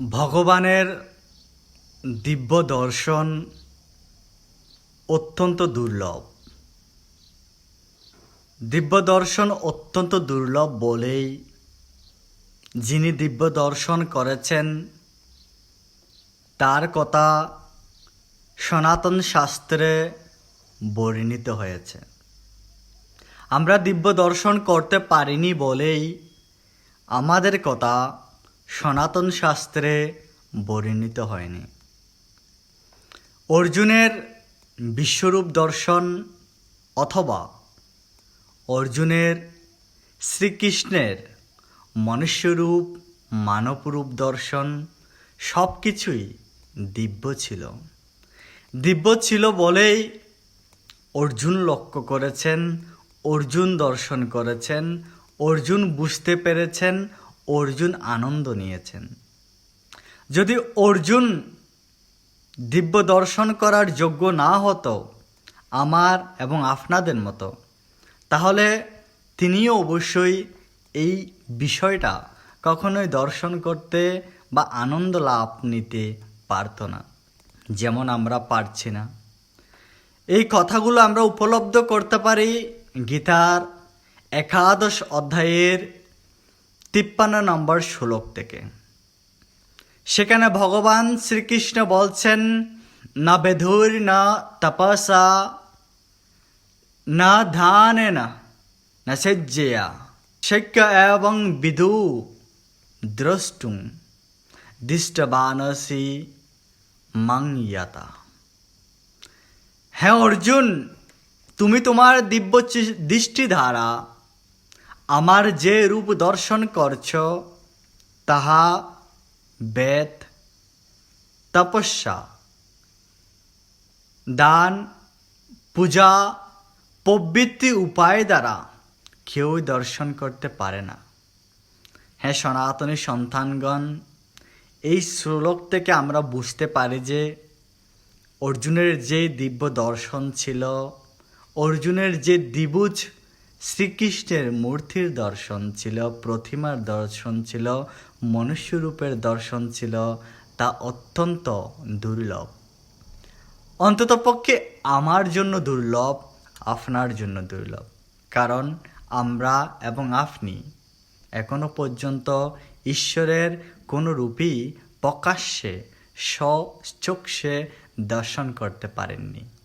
ভগবানের দিব্য দর্শন অত্যন্ত দুর্লভ। দিব্য দর্শন অত্যন্ত দুর্লভ বলেই যিনি দিব্য দর্শন করেছেন, তার কথা সনাতন শাস্ত্রে বর্ণিত হয়েছে। আমরা দিব্য দর্শন করতে পারিনি বলেই আমাদের কথা সনাতন শাস্ত্রে বর্ণিত হয়নি। অর্জুনের বিশ্বরূপ দর্শন অথবা অর্জুনের শ্রীকৃষ্ণের মনুষ্যরূপ, মানবরূপ দর্শন সব কিছুই দিব্য ছিল। দিব্য ছিল বলেই অর্জুন লক্ষ্য করেছেন, অর্জুন দর্শন করেছেন, অর্জুন বুঝতে পেরেছেন অর্জুন আনন্দ নিয়েছেন। যদি অর্জুন দিব্য দর্শন করার যোগ্য না হতো আমার এবং আপনাদের মতো, তাহলে তিনিও অবশ্যই এই বিষয়টা কখনোই দর্শন করতে বা আনন্দ লাভ নিতে পারতো না, যেমন আমরা পারছি না। এই কথাগুলো আমরা উপলব্ধ করতে পারি গীতার একাদশ অধ্যায়ের তিপ্পান্ন নম্বর শ্লোক থেকে। সেখানে ভগবান শ্রীকৃষ্ণ বলছেন, না বেধুর, না তপসা না ধানে, না না সেজ্জয়া, শক্য এবং বিধু দ্রষ্টুম, দৃষ্টবানসি মাংয়াতা। হ্যাঁ অর্জুন, তুমি তোমার দিব্য দৃষ্টি আমার যে রূপ দর্শন করছ, তাহা বেদ তপস্যা। দান, পূজা, প্রবৃত্তি উপায় দ্বারা কেউই দর্শন করতে পারে না। হ্যাঁ সনাতনী সন্তানগণ, এই শ্লোক থেকে আমরা বুঝতে পারি যে অর্জুনের যে দিব্য দর্শন ছিল, অর্জুনের যে দ্বিভুজ শ্রীকৃষ্ণের মূর্তির দর্শন ছিল, প্রতিমার দর্শন ছিল, মনুষ্যরূপের দর্শন ছিল, তা অত্যন্ত দুর্লভ। অন্ততপক্ষে আমার জন্য দুর্লভ, আপনার জন্য দুর্লভ। কারণ আমরা এবং আপনি এখনও পর্যন্ত ঈশ্বরের কোনো রূপই প্রকাশ্যে স্বচক্ষে দর্শন করতে পারেননি।